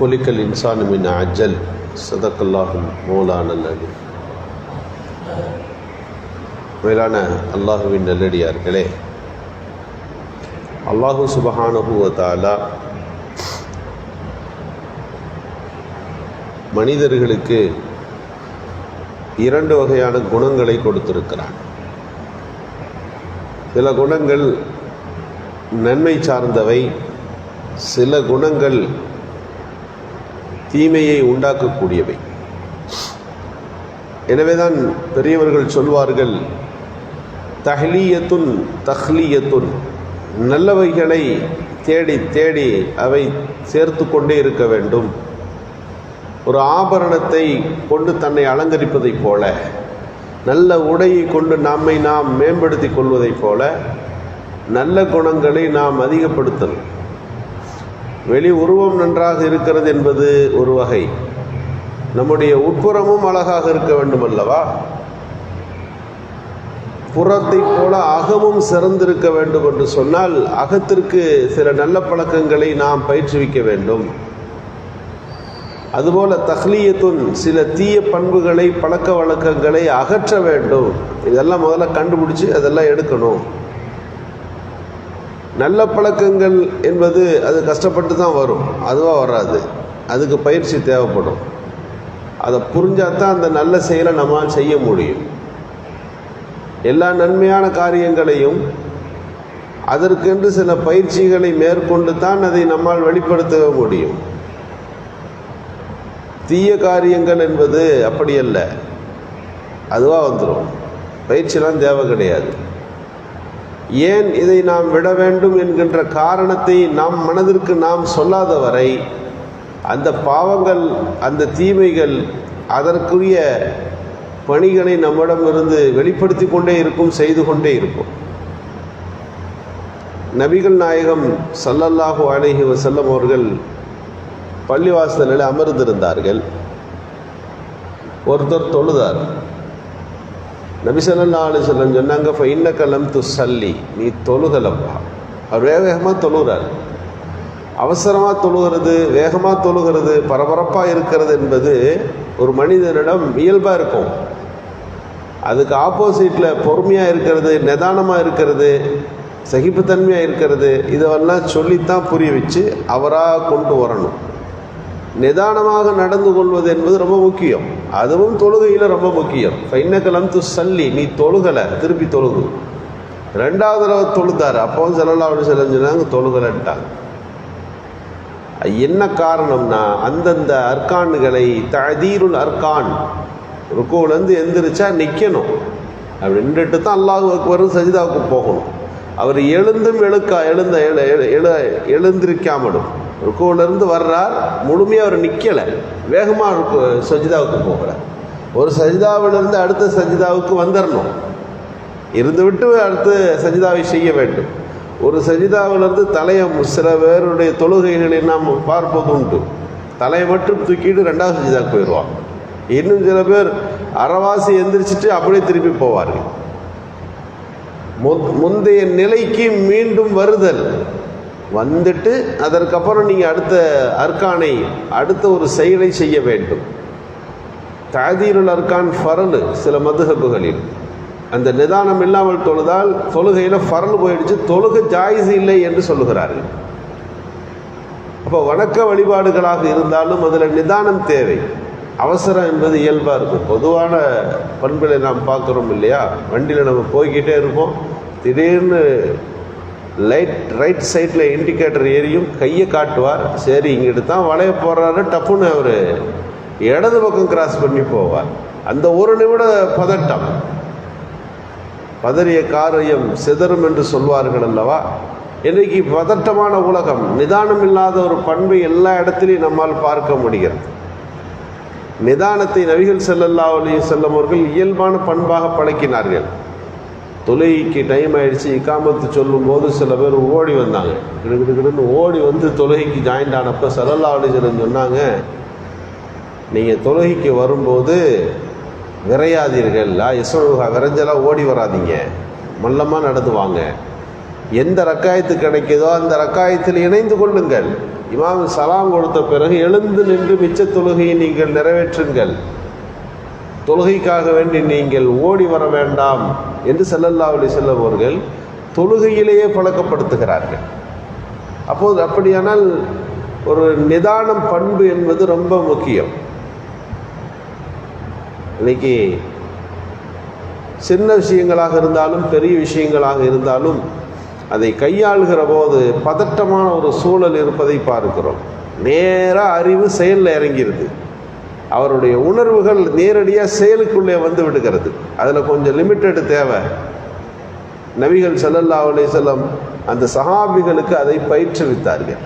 ஹொலிக்கல் இன்சானுமின் அஜல் சதக்கல்லாகும் மோலான நபி மேலான அல்லாஹுவின் நல்லடியார்களே அல்லாஹு சுபஹானுகுவத்தாலா மனிதர்களுக்கு இரண்டு வகையான குணங்களை கொடுத்திருக்கிறான். சில குணங்கள் நன்மை சார்ந்தவை சில குணங்கள் தீமையை உண்டாக்கக்கூடியவை. எனவேதான் பெரியவர்கள் சொல்வார்கள் தஹ்லீயத்துன் தஹ்லீயத்துன். நல்லவைகளை தேடி தேடி அவை சேர்த்து கொண்டே இருக்க வேண்டும். ஒரு ஆபரணத்தை கொண்டு தன்னை அலங்கரிப்பதைப் போல நல்ல உடையை கொண்டு நம்மை நாம் மேம்படுத்திக் கொள்வதைப் போல நல்ல குணங்களை நாம் அதிகப்படுத்தணும். வெளி உருவம் நன்றாக இருக்கிறது என்பது ஒரு வகை. நம்முடைய உட்புறமும் அழகாக இருக்க வேண்டும் அல்லவா புறத்தைப் போல அகமும் சிறந்திருக்க வேண்டும் என்று சொன்னால் அகத்திற்கு சில நல்ல பழக்கங்களை நாம் பயிற்றுவிக்க வேண்டும். அதுபோல தஹ்லியத்துன் சில தீய பண்புகளை பழக்க வழக்கங்களை அகற்ற வேண்டும். இதெல்லாம் முதல்ல கண்டுபிடிச்சு அதெல்லாம் எடுக்கணும். நல்ல பழக்கங்கள் என்பது அது கஷ்டப்பட்டு தான் வரும். அதுவாக வராது. அதுக்கு பயிற்சி தேவைப்படும். அதை புரிஞ்சால் தான் அந்த நல்ல செயலை நம்மால் செய்ய முடியும். எல்லா நன்மையான காரியங்களையும் அதற்கென்று சில பயிற்சிகளை மேற்கொண்டு தான் அதை நம்மால் வெளிப்படுத்த முடியும். தீய காரியங்கள் என்பது அப்படி அல்ல. அதுவாக வந்துடும் பயிற்சியெல்லாம் தேவை கிடையாது. ஏன் இதை நாம் விட வேண்டும் என்கின்ற காரணத்தை நம் மனதிற்கு நாம் சொல்லாத வரை அந்த பாவங்கள் அந்த தீமைகள் அதற்குரிய பணிகளை நம்மிடமிருந்து வெளிப்படுத்தி கொண்டே இருக்கும் செய்து கொண்டே இருக்கும் நபிகள் நாயகம் சல்லல்லாஹு அலைஹி வசல்லம் அவர்கள் பள்ளிவாசலில் அமர்ந்திருந்தார்கள். ஒருத்தர் தொழுதார். நபிசல்லா அலி சொன்னாங்க இப்போ கலம் து சல்லி நீ தொழுகலப்பா அவர் வேக வேகமாக தொழுகிறார். அவசரமாக தொழுகிறது வேகமாக தொழுகிறது பரபரப்பாக இருக்கிறது என்பது ஒரு மனிதனிடம் இயல்பாக இருக்கும். அதுக்கு ஆப்போசிட்டில் பொறுமையாக இருக்கிறது நிதானமாக இருக்கிறது சகிப்புத்தன்மையாக இருக்கிறது இதெல்லாம் சொல்லித்தான் புரிய வச்சு அவராக கொண்டு வரணும். நிதானமாக நடந்து கொள்வது என்பது ரொம்ப முக்கியம். அதுவும் தொழுகையில் ரொம்ப முக்கியம். ஃபைனக்கலம் து சல்லி நீ தொழுகலை திருப்பி தொழுகு ரெண்டாவது தடவை தொழுதார். அப்போவும் செல்லல்லா அப்படி செல்லுனாங்க தொழுகலைன்ட்டாங்க. என்ன காரணம்னா அந்தந்த அர்கான்களை ததீருள் அர்கான் ருக்குவிலேருந்து எந்திரிச்சா நிற்கணும் அப்படி நின்றுட்டு தான் அல்லாஹ் அக்பரும் சஜிதாவுக்கு போகணும். அவர் எழுந்தும் எழுக்கா எழுந்த எழு எழு எழுந்திருக்காமலும். ருக்குவிலேருந்து வர்றார். முழுமையாக அவர் நிற்கலை வேகமாக சஜிதாவுக்கு போகிறார் ஒரு சஜிதாவிலிருந்து அடுத்த சஜிதாவுக்கு வந்துடணும் இருந்துவிட்டு அடுத்து சஜிதாவை செய்ய வேண்டும். ஒரு சஜிதாவிலிருந்து தலையை சில பேருடைய தொழுகைகளை நாம் பார்ப்பது உண்டு. தலையை மட்டும் தூக்கிட்டு ரெண்டாவது சஜிதாவுக்கு போயிடுவாங்க இன்னும் சில பேர் அறவாசி எந்திரிச்சிட்டு அப்படியே திருப்பி போவார்கள். முந்தைய நிலைக்கு மீண்டும் வருதல். வந்துட்டு அதற்கப்புறம் நீங்கள் அடுத்த அர்க்கானை அடுத்த ஒரு செயலை செய்ய வேண்டும். தாதீருள் அர்கான் ஃபரலு சில மதுகப்புகளில் அந்த நிதானம் இல்லாமல் தொழுதால் தொழுகையில் ஃபரல் போயிடுச்சு தொழுகை ஜாயிஸ் இல்லை என்று சொல்லுகிறார்கள். அப்போ வணக்க வழிபாடுகளாக இருந்தாலும் அதில் நிதானம் தேவை. அவசரம் என்பது இயல்பாக இருக்கும். பொதுவான பண்புகளை நாம் பார்க்குறோம் இல்லையா? வண்டியில் நம்ம போய்கிட்டே இருப்போம். திடீர்னு லைட் ரைட் சைடில் இண்டிகேட்டர் ஏறியும் கையை காட்டுவார். சரி இங்கிட்டு தான் வளைய போடுறாரு டப்புன்னு அவர் இடது பக்கம் கிராஸ் பண்ணி போவார். அந்த ஒரு நிமிட பதட்டம். பதறிய காரியம் சிதறும் என்று சொல்வார்கள் அல்லவா? இன்றைக்கு பதட்டமான உலகம் நிதானம் இல்லாத ஒரு பண்பை எல்லா இடத்துலையும் நம்மால் பார்க்க முடிகிறது. நிதானத்தை நபிகள் செல்லல்லா செல்லும் செல்லம் அவர்கள் இயல்பான பண்பாக பழக்கினார்கள். தொழுகைக்கு டைம் ஆயிடுச்சு இக்காமத்து சொல்லும்போது சில பேர் ஓடி வந்தாங்க. கிடுக்கிடுன்னு ஓடி வந்து தொழுகைக்கு ஜாயின்ட் ஆனப்போ சல்லல்லா அலிசலம் சொன்னாங்க நீங்கள் தொழுகைக்கு வரும்போது விரையாதீர்கள். யசோகா விரைஞ்செல்லாம் ஓடி வராதீங்க. மல்லமாக நடந்து வாங்க எந்த ரக்காயத்து கிடைக்குதோ அந்த ரக்காயத்தில் இணைந்து கொள்ளுங்கள். இமாம் சலாம் கொடுத்த பிறகு எழுந்து நின்று மிச்ச தொழுகையை நீங்கள் நிறைவேற்றுங்கள். தொழுகைக்காக வேண்டி நீங்கள் ஓடி வர வேண்டாம் என்று செல்லல்லா அலி வஸல்லம் அவர்கள் தொழுகையிலேயே பழக்கப்படுத்துகிறார்கள். அப்போது அப்படியானால் ஒரு நிதானம் பண்பு என்பது ரொம்ப முக்கியம். இன்னைக்கு சின்ன விஷயங்களாக இருந்தாலும் பெரிய விஷயங்களாக இருந்தாலும் அதை கையாளுகிற போது பதட்டமான ஒரு சூழல் இருப்பதை பார்க்கிறோம். நேராக அறிவு செயலில் இறங்கிடுது அவருடைய உணர்வுகள் நேரடியாக செயலுக்குள்ளே வந்து விடுகிறது. அதில் கொஞ்சம் லிமிட்டடு தேவை. நபிகள் ஸல்லல்லாஹு அலைஹி அந்த சஹாபிகளுக்கு அதை பயிற்றுவித்தார்கள்.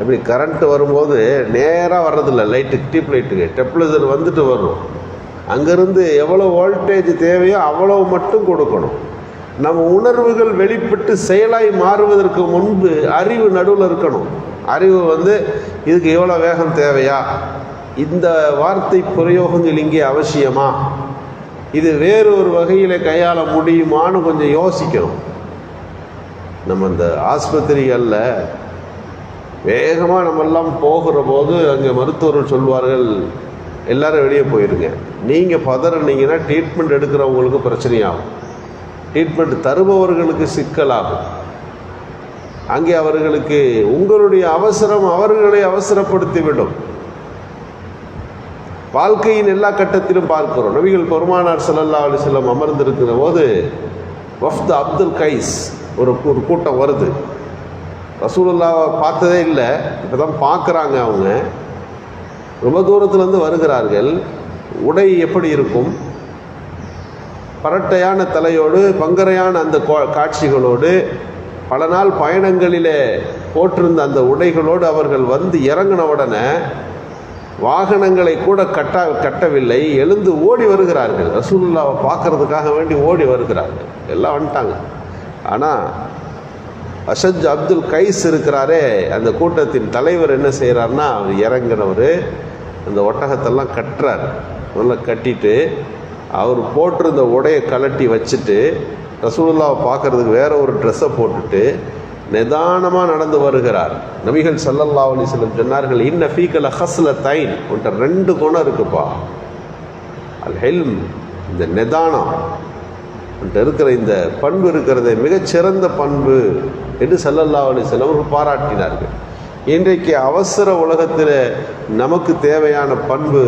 அப்படி கரண்ட் வரும்போது நேராக வர்றதில்ல லைட்டு டியூப் லைட்டுக்கு டெப்ளசர் வந்துட்டு வரும். அங்கேருந்து எவ்வளோ வோல்டேஜ் தேவையோ அவ்வளோ மட்டும் கொடுக்கணும். நம்ம உணர்வுகள் வெளிப்பட்டு செயலாய் மாறுவதற்கு முன்பு அறிவு நடுவில் இருக்கணும். அறிவு வந்து இதுக்கு எவ்வளோ வேகம் தேவையா? இந்த வார்த்தை பிரயோகங்கள் இங்கே அவசியமா? இது வேறு ஒரு வகையில் கையாள முடியுமான்னு கொஞ்சம் யோசிக்கணும். நம்ம இந்த ஆஸ்பத்திரிகளில் வேகமாக நம்மெல்லாம் போகிற போது அங்கே மருத்துவர்கள் சொல்வார்கள் எல்லாரும் வெளியே போயிருங்க. நீங்கள் பதறினீங்கன்னா ட்ரீட்மெண்ட் எடுக்கிறவங்களுக்கு பிரச்சனையாகும். ட்ரீட்மெண்ட் தருபவர்களுக்கு சிக்கலாகும். அங்கே அவர்களுக்கு உங்களுடைய அவசரம் அவர்களை அவசரப்படுத்திவிடும். வாழ்க்கையின் எல்லா கட்டத்திலும் பார்க்கிறோம். நபிகள் பெருமானார் ஸல்லல்லாஹு அலி செல்லம் அமர்ந்திருக்கிற போது வஃப்த் அப்துல் கைஸ் ஒரு ஒரு கூட்டம் வருது. ரசூலுல்லாவை பார்த்ததே இல்லை இப்போ தான் பார்க்குறாங்க அவங்க. ரொம்ப தூரத்துலேருந்து வருகிறார்கள். உடை எப்படி இருக்கும்? பரட்டையான தலையோடு பங்கரையான அந்த கோ- காட்சிகளோடு பல நாள் பயணங்களிலே போட்டிருந்த அந்த உடைகளோடு அவர்கள் வந்து இறங்கின உடனே வாகனங்களை கூட கட்ட கட்டவில்லை. எழுந்து ஓடி வருகிறார்கள். ரசூலுல்லாவை பார்க்கறதுக்காக வேண்டி ஓடி வருகிறார்கள். எல்லாம் வந்துட்டாங்க. ஆனால் அஷத் அப்துல் கைஸ் இருக்கிறாரே அந்த கூட்டத்தின் தலைவர் என்ன செய்கிறாருன்னா அவர் இறங்கினவர் அந்த ஒட்டகத்தெல்லாம் கட்டுறார். நல்லா கட்டிட்டு அவர் போட்டிருந்த உடையை கலட்டி வச்சுட்டு ரசூலுல்லாவை பார்க்கறதுக்கு வேற ஒரு ட்ரெஸ்ஸை போட்டுட்டு நிதானமாக நடந்து வருகிறார். நபிகள் சல்லல்லா அலைஹி வஸல்லம் சொன்னார்கள் இன்ன ஃபீக்கல ஹஸ்ல தைன் உன்ட்ட ரெண்டு குணம் இருக்குப்பா. அல் ஹெல்ம் இந்த நிதானம் உன்ட்ட இருக்கிற இந்த பண்பு இருக்கிறது மிகச்சிறந்த பண்பு என்று சல்லல்லா அலைஹி அவர்கள் பாராட்டினார்கள். இன்றைக்கு அவசர உலகத்தில் நமக்கு தேவையான பண்பு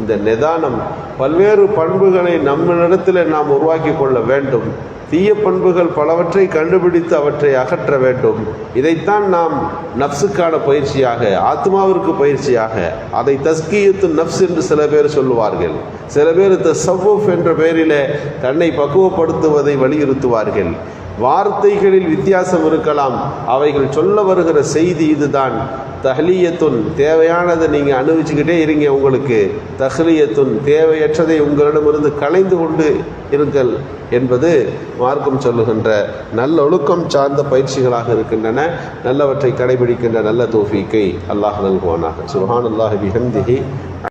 இந்த நிதானம் பல்வேறு பண்புகளை நம்மளிடத்தில் நாம் உருவாக்கி கொள்ள வேண்டும். தீய பண்புகள் பலவற்றை கண்டுபிடித்து அவற்றை அகற்ற வேண்டும். இதைத்தான் நாம் நப்சுக்கான பயிற்சியாக ஆத்மாவிற்கு பயிற்சியாக அதை தஸ்கியத்து நப்ஸ் என்று சில பேர் சொல்லுவார்கள். சில பேர் தசவ்வுஃப் என்ற பெயரிலே தன்னை பக்குவப்படுத்துவதை வலியுறுத்துவார்கள். வார்த்தைகளில் வித்தியாசம் இருக்கலாம். அவைகள் சொல்ல வருகிற செய்தி இதுதான். தஹ்லியத்துன் தேவையானதை நீங்கள் அனுபவிச்சுக்கிட்டே இருங்க உங்களுக்கு. தஹ்லியத்துன் தேவையற்றதை உங்களிடமிருந்து கலைந்து கொண்டு இருங்கள் என்பது மார்க்கம் சொல்லுகின்ற நல்ல ஒழுக்கம் சார்ந்த பயிற்சிகளாக இருக்கின்றன. நல்லவற்றை கடைபிடிக்கின்ற நல்ல தோஃபீக்கை அல்லாஹ் நல்குவானாக. சுஹான் அல்லாஹ் பிஹம்திஹி.